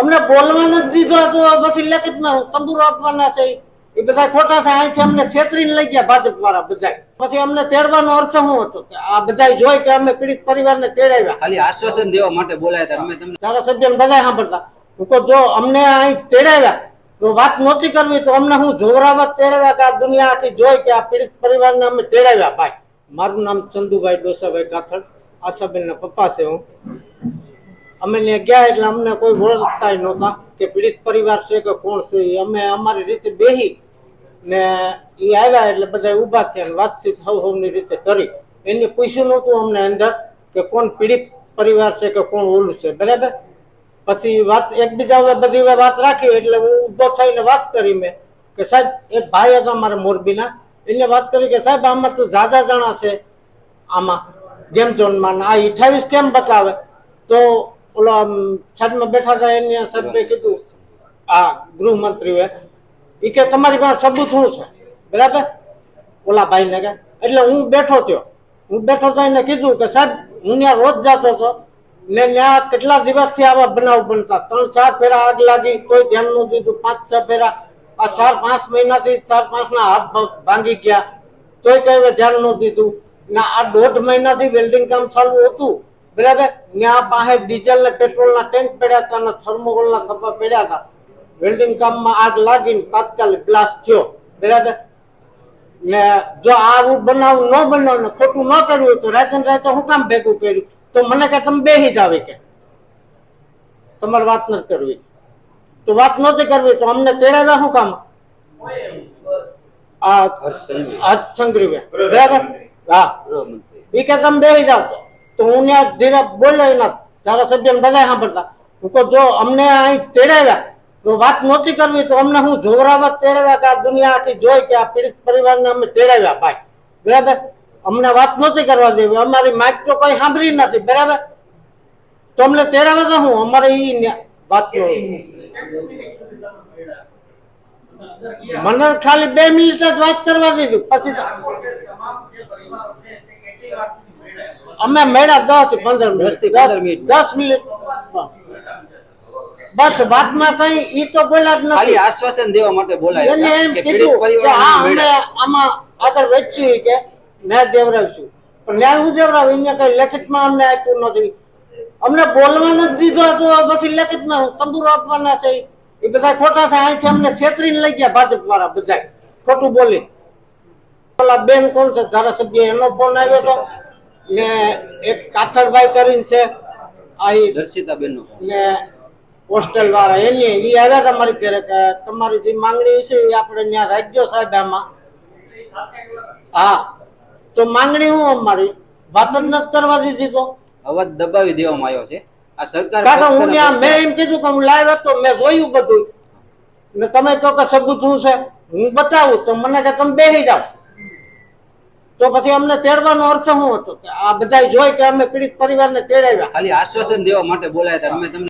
અમને બોલવા નથી દીધો તો પછી લેખિતમાં તંબુરો આપવાના છે. એ બધા ખોટા છે અહીંથી અમને છેતરીને લઈ ગયા ભાજપ વાળા બધા પછી અમને તેડવાનો અર્થ શું હતો? કે આ બધા જોઈ કે અમે પીડિત પરિવારને તેડાવ્યા. ખાલી આશ્વાસન દેવા માટે બોલાયા અમે તમને ધારાસભ્ય બધા સાંભળતા. હું તો જો અમને અહીં તેડાવ્યા તો વાત નહોતી કરવી તો અમને હું જોરાવા તેડાવ્યા કે આ દુનિયા આખી જોઈ કે આ પીડિત પરિવારને અમે તેડાવ્યા ભાઈ. મારું નામ ચંદુભાઈ ડોસાભાઈ કાથડ આશાબેનના પપ્પા છે હું. અમે ત્યાં ગયા એટલે અમને કોઈ ઓળખતા નહોતા કે પીડિત પરિવાર છે કે કોણ છે એ અમે અમારી રીતે બેહી ને એ આવ્યા એટલે બધા ઊભા થયા અને વાતચીત હવ હવની રીતે કરી. એને પૂછ્યું નહોતું અમને અંદર કે કોણ પીડિત પરિવાર છે કે કોણ ઓલું છે, બરાબર? પછી વાત એકબીજા બધી વાત રાખી એટલે હું ઊભો થઈને વાત કરી મેં કે સાહેબ, એક ભાઈ હતો અમારા મોરબીના, એને વાત કરી કે સાહેબ, આમાં તો ઝાઝા જણા છે આમાં, ગેમ ઝોનમાં ને આ અઠાવીસ કેમ બતાવે? તો ઓલો છાજમાં બેઠા હતા એને સાહેબે કીધું, આ ગૃહમંત્રીએ એ કે તમારી પાસે સબૂત શું છે? બરાબર? ઓલા ભાઈને કે, એટલે હું બેઠો થયો. હું બેઠો થઈને કીધું કે, સાહેબ, હું ત્યાં રોજ જતો હતો. ને ત્યાં કેટલા દિવસથી આવા બનાવ બનતા? ત્રણ, ચાર ફેરા આગ લાગી કોઈ ધ્યાન ન દીધું. પાંચ, છ ફેરા, આ ચાર, પાંચ મહિનાથી ચાર પાંચ ના હાથ ભાંગી ગયા. તોય કઈ ધ્યાન ન દીધું. ને આ દોઢ મહિનાથી વેલ્ડિંગ કામ ચાલુ હતું. બરાબર ત્યાં પાસે ડીઝલ ને પેટ્રોલ ના ટેન્ક પડ્યા હતા ને થર્મોકોલ ના થપ્પા પડ્યા હતા. વેલ્ડિંગ કામમાં આગ લાગીને તાત્કાલિક બ્લાસ્ટ થયો. બરાબર ને જો આવું બનાવ ન બનાવ ને ખોટું ન કર્યું હોય તો રાતે ને રાતે હું કામ ભેગું કર્યું? તો મને કે તમે બેસી જાવ કે. તમારે વાત નથી કરવી. તો વાત નહોતી કરવી તો અમને તેડાવ્યા શું કામ? આ હર્ષ સંઘવી. આ સંગ્રીવે બરાબર હા. ગૃહમંત્રી. એ કે તમે બેસી જાવ. તો હું ત્યાં ધીરે બોલ્યો એના ધારાસભ્ય બધા સાંભળતા. હું તો જો અમને અહીં તેડાવ્યા તો વાત નહોતી કરવી, તો અમને હું જોવરામાં તેડાવ્યા કે આ દુનિયા આખી જોઈ કે આ પીડિત પરિવારને અમે તેડાવ્યા, ભાઈ. બરાબર? અમને વાત નહોતી કરવા દેવી. અમારી માઇક તો કોઈ સાંભળી નથી, બરાબર? તો અમને તેડાવે તો હું. અમારે એ વાત મને ખાલી બે મિનિટ જ વાત કરવા દીધી પછી તો અમે મેળા દસથી પંદર મિનિટ. દસ મિનિટ. બસ વાતમાં કઈ ઈ તો બોલા જ નથી. આશ્વાસન દેવા માટે બોલાય એને એમ કીધું કે હા અમે આમાં આગળ વેચ્યું કે ન્યાય દેવરાવશું. પણ ન્યાય હું દેવરાવ? એને કઈ લેખિતમાં અમને આપ્યું નથી અમને બોલવા નથી દીધો તો પછી લેખિતમાં તંબુરો આપવાના છે. એ બધા ખોટા છે. અહીંથી અમને છેતરીને લઈ ગયા ભાજપ વાળા બધા ખોટું બોલી. ઓલા બેન કોણ છે? ધારાસભ્ય એનો ફોન આવ્યો હતો ને એક કાથડભાઈ કરીને છે આ ઈ દર્શિતા બેનનો ને હોસ્ટેલ વાળા. એની એ આવ્યા હતા મારી ઘરે કે તમારી જે માંગણી છે એ આપણે ત્યાં રાખજો સાહેબ આમાં. હા. તો માંગણી હું અમારી? વાત જ નથી કરવા દીધી તો. અવાજ દબાવી દેવામાં આવ્યો છે. આ સરકાર કાકા હું ત્યાં મેં એમ કીધું કે હું લાઈવ હતો મેં જોયું બધું. ને તમે કહો કે સબૂત શું છે? હું બતાવું તો મને કે તમે બેસી જાઓ. તો પછી અમને તેડવાનો અર્થ શું હતો? આ બધા જોઈ કે અમે પીડિત પરિવારને તેડાવ્યા. ખાલી આશ્વાસન દેવા માટે બોલાયા હતા. અમે તમને